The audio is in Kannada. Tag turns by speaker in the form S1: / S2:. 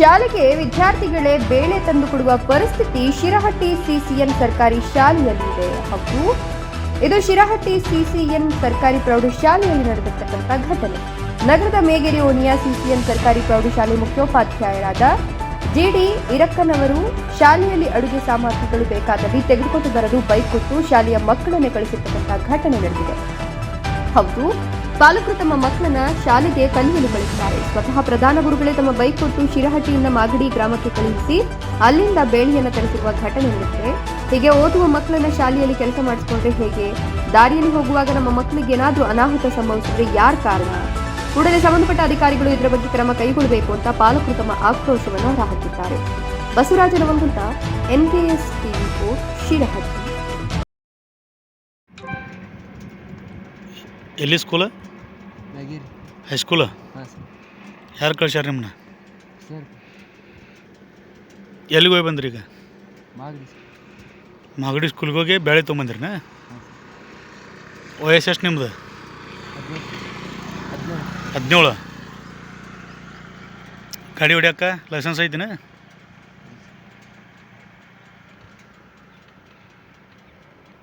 S1: ಶಾಲೆಗೆ ವಿದ್ಯಾರ್ಥಿಗಳೇ ಬೇಳೆ ತಂದು ಕೊಡುವ ಪರಿಸ್ಥಿತಿ ಶಿರಹಟ್ಟಿ ಸಿಸಿಎನ್ ಸರ್ಕಾರಿ ಶಾಲೆಯಲ್ಲಿದೆ. ಹಾಗೂ ಇದು ಶಿರಹಟ್ಟಿ ಸಿಸಿಎನ್ ಸರ್ಕಾರಿ ಪ್ರೌಢಶಾಲೆಯಲ್ಲಿ ನಡೆದಿರ್ತಕ್ಕಂಥ ಘಟನೆ. ನಗರದ ಮೇಗೆರೆ ಓಣಿಯ ಸಿಸಿಎನ್ ಸರ್ಕಾರಿ ಪ್ರೌಢಶಾಲೆ ಮುಖ್ಯೋಪಾಧ್ಯಾಯರಾದ ಜಿಡಿ ಇರಕ್ಕನವರು ಶಾಲೆಯಲ್ಲಿ ಅಡುಗೆ ಸಾಮಗ್ರಿಗಳು ಬೇಕಾದಲ್ಲಿ ತೆಗೆದುಕೊಂಡು ಬರಲು ಬೈಕ್ ಕೊಟ್ಟು ಶಾಲೆಯ ಮಕ್ಕಳನ್ನೇ ಕಳಿಸಿರ್ತಕ್ಕಂಥ ಘಟನೆ ನಡೆದಿದೆ. ಹೌದು ಪಾಲಕರು ತಮ್ಮ ಮಕ್ಕಳನ್ನ ಶಾಲೆಗೆ ಕಲಿಯಲು ಕಳಿಸಿದ್ದಾರೆ. ಸ್ವತಃ ಪ್ರಧಾನ ಗುರುಗಳೇ ತಮ್ಮ ಬೈಕ್ ಕೊಟ್ಟು ಶಿರಹಟ್ಟಿಯಿಂದ ಮಾಗಡಿ ಗ್ರಾಮಕ್ಕೆ ಕಳುಹಿಸಿ ಅಲ್ಲಿಂದ ಬೇಳಿಯನ್ನು ತರಿಸಿರುವ ಘಟನೆ ನಡೆದಿದೆ. ಹೀಗೆ ಓದುವ ಮಕ್ಕಳನ್ನ ಶಾಲೆಯಲ್ಲಿ ಕೆಲಸ ಮಾಡಿಸಿಕೊಂಡ್ರೆ ಹೇಗೆ? ದಾರಿಯಲ್ಲಿ ಹೋಗುವಾಗ ನಮ್ಮ ಮಕ್ಕಳಿಗೆ ಏನಾದರೂ ಅನಾಹುತ ಸಂಭವಿಸಿದ್ರೆ ಯಾರ ಕಾರಣ? ಕೂಡಲೇ ಸಂಬಂಧಪಟ್ಟ ಅಧಿಕಾರಿಗಳು ಇದರ ಬಗ್ಗೆ ಕ್ರಮ ಕೈಗೊಳ್ಳಬೇಕು ಅಂತ ಪಾಲಕರು ತಮ್ಮ ಆಕ್ರೋಶವನ್ನು ಹೊರಹಾಕಿದ್ದಾರೆ ಬಸವರಾಜನ ನವಂಗುಂಟ, ಎನ್ಕೆಎಸ್ ಟಿವಿ ಶಿರಹಟ್ಟಿ.
S2: ಎಲ್ಲಿ ಸ್ಕೂಲ
S3: ನಗೀರಿ
S2: ಹೈಸ್ಕೂಲ
S3: ಹಾಂ ಸರ್.
S2: ಯಾರು ಕಳ್ಸ್ಯಾರ ನಿಮ್ಮನ್ನ
S3: ಸರ್.
S2: ಎಲ್ಲಿಗೆ ಹೋಗಿ ಬಂದ್ರಿ ಈಗ?
S3: ಮಾಗಡಿ ಸರ್.
S2: ಮಾಗಡಿ ಸ್ಕೂಲ್ಗೆ ಹೋಗಿ ಬೇಳೆ ತೊಗೊಂಬಂದ್ರಿನ? ವಯಸ್ಸು ಎಷ್ಟು
S3: ಹದಿನೇಳು
S2: ಹದಿನೇಳು. ಗಾಡಿ ಹೊಡ್ಯಾಕ ಲೈಸೆನ್ಸ್ ಐತಿನ?